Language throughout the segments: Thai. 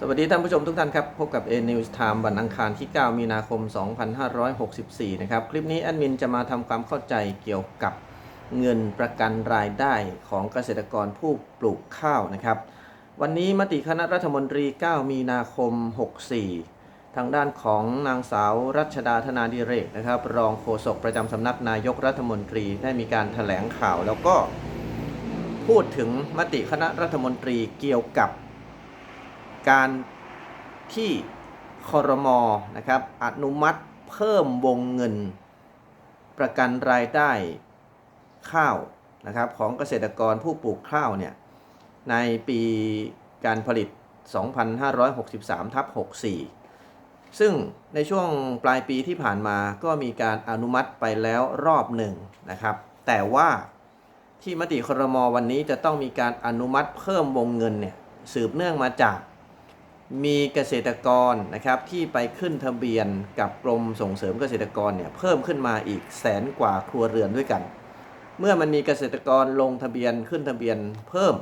สวัสดีท่านผู้ชมทุกท่านครับ พบกับ A News Time วันอังคารที่ 9 มีนาคม 2564 นะครับ คลิปนี้แอดมินจะมาทำความเข้าใจเกี่ยวกับเงินประกันรายได้ของเกษตรกรผู้ปลูกข้าวนะครับ วันนี้มติคณะรัฐมนตรี 9 มีนาคม 64 ทางด้านของนางสาวรัชดาธนาดิเรกนะครับ รองโฆษกประจำสำนักนายกรัฐมนตรีได้มีการถแถลงข่าว แล้วก็พูดถึงมติคณะรัฐมนตรีเกี่ยวกับ การที่คอรมอนะครับอนุมัติเพิ่มวงเงิน ประกันรายได้ข้าวนะครับของเกษตรกรผู้ปลูกข้าวเนี่ยในปีการผลิต 2563ทับ64 ซึ่งในช่วงปลายปีที่ผ่านมาก็มีการอนุมัติไปแล้วรอบหนึ่งนะครับ แต่ว่าที่มติครมวันนี้จะต้องมีการอนุมัติเพิ่มวงเงินเนี่ยสืบเนื่องมาจาก มีเกษตรกรนะครับที่ไปขึ้นทะเบียนกับกรมส่งเสริมเกษตรกรเนี่ยเพิ่มขึ้นมาอีกแสนกว่าครัวเรือนด้วยกัน เมื่อมันมีเกษตรกรลงทะเบียนขึ้นทะเบียนเพิ่ม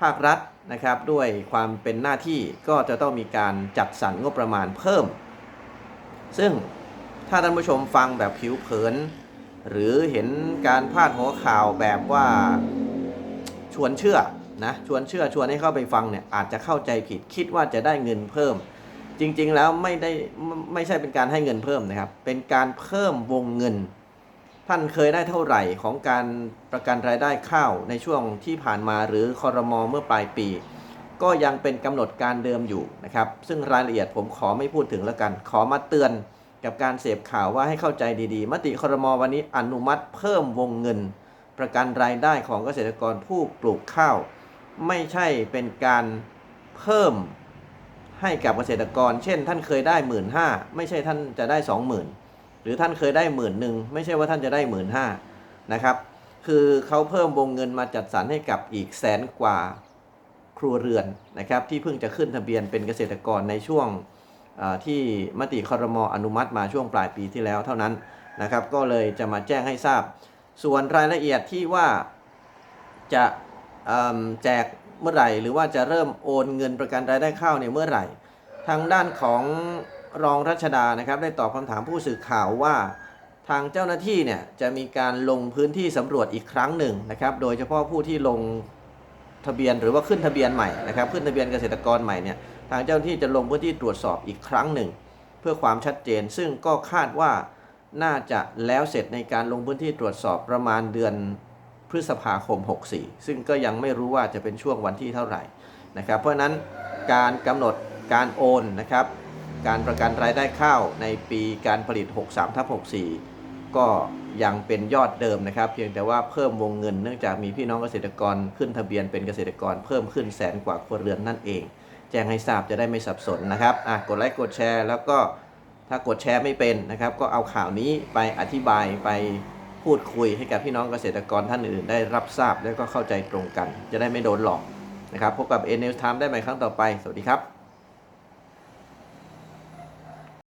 ภาครัฐนะครับด้วยความเป็นหน้าที่ก็จะต้องมีการจัดสรรงบประมาณเพิ่ม ซึ่งถ้าท่านผู้ชมฟังแบบผิวเผิน หรือเห็นการพาดหัวข่าวแบบว่าชวนเชื่อ นะชวนเชื่อชวนให้เข้าไปฟังเนี่ยอาจจะเข้าใจผิดคิดว่าจะได้เงินเพิ่ม จริงๆแล้วไม่ได้ไม่ใช่เป็นการให้เงินเพิ่มนะครับ เป็นการเพิ่มวงเงิน ท่านเคยได้เท่าไหร่ของการประกันรายได้ข้าวในช่วงที่ผ่านมาหรือคอรมอเมื่อปลายปี ก็ยังเป็นกำหนดการเดิมอยู่นะครับ ซึ่งรายละเอียดผมขอไม่พูดถึงแล้วกัน ขอมาเตือนกับการเสพข่าวว่าให้เข้าใจดีๆ มติคอรมอวันนี้อนุมัติเพิ่มวงเงิน ประกันรายได้ของเกษตรกรผู้ปลูกข้าว ไม่ใช่เป็นการเพิ่มให้กับเกษตรกร เช่น ท่านเคยได้หมื่นห้าไม่ใช่ท่านจะได้สองหมื่นหรือท่านเคยได้หมื่นหนึ่งไม่ใช่ว่าท่านจะได้หมื่นห้านะครับ คือเขาเพิ่มวงเงินมาจัดสรรให้กับอีกแสนกว่าครัวเรือนนะครับ ที่เพิ่งจะขึ้นทะเบียนเป็นเกษตรกรในช่วงที่มติคอรมออนุมัติมาช่วงปลายปีที่แล้วเท่านั้นนะครับ ก็เลยจะมาแจ้งให้ทราบ ส่วนรายละเอียดที่ว่าจะ แจกเมื่อไหร่ หรือว่าจะเริ่มโอนเงินประกันรายได้ข้าวเนี่ยเมื่อไหร่ ทางด้านของรองรัชดานะครับได้ตอบคำถามผู้สื่อข่าวว่า ทางเจ้าหน้าที่เนี่ยจะมีการลงพื้นที่สำรวจอีกครั้งหนึ่งนะครับ โดยเฉพาะผู้ที่ลงทะเบียนหรือว่าขึ้นทะเบียนใหม่นะครับขึ้นทะเบียนเกษตรกรใหม่เนี่ยทางเจ้าหน้าที่จะลงพื้นที่ตรวจสอบอีกครั้งหนึ่ง เพื่อความชัดเจน ซึ่งก็คาดว่าน่าจะแล้วเสร็จในการลงพื้นที่ตรวจสอบประมาณเดือน พฤษภาคม 64 ซึ่งก็ยังไม่รู้ว่าจะเป็นช่วงวันที่เท่าไหร่นะครับเพราะนั้นการกำหนดการโอนนะครับการประกันรายได้ข้าวในปีการผลิต 63ทับ64 ก็ยังเป็นยอดเดิมนะครับเพียงแต่ว่าเพิ่มวงเงินเนื่องจากมีพี่น้องเกษตรกรขึ้นทะเบียนเป็นเกษตรกรเพิ่มขึ้นแสนกว่าครัวเรือนนั่นเอง แจ้งให้ทราบจะได้ไม่สับสนนะครับอะกดไลค์กดแชร์แล้วก็ถ้ากดแชร์ไม่เป็นนะครับ ก็เอาข่าวนี้ไปอธิบายไป พูดคุยให้กับพี่น้องเกษตรกรท่านอื่นได้รับทราบและก็เข้าใจตรงกัน จะได้ไม่โดนหลอกนะครับพบกับ n n e w s Time ได้ใหม่ครั้งต่อไป สวัสดีครับ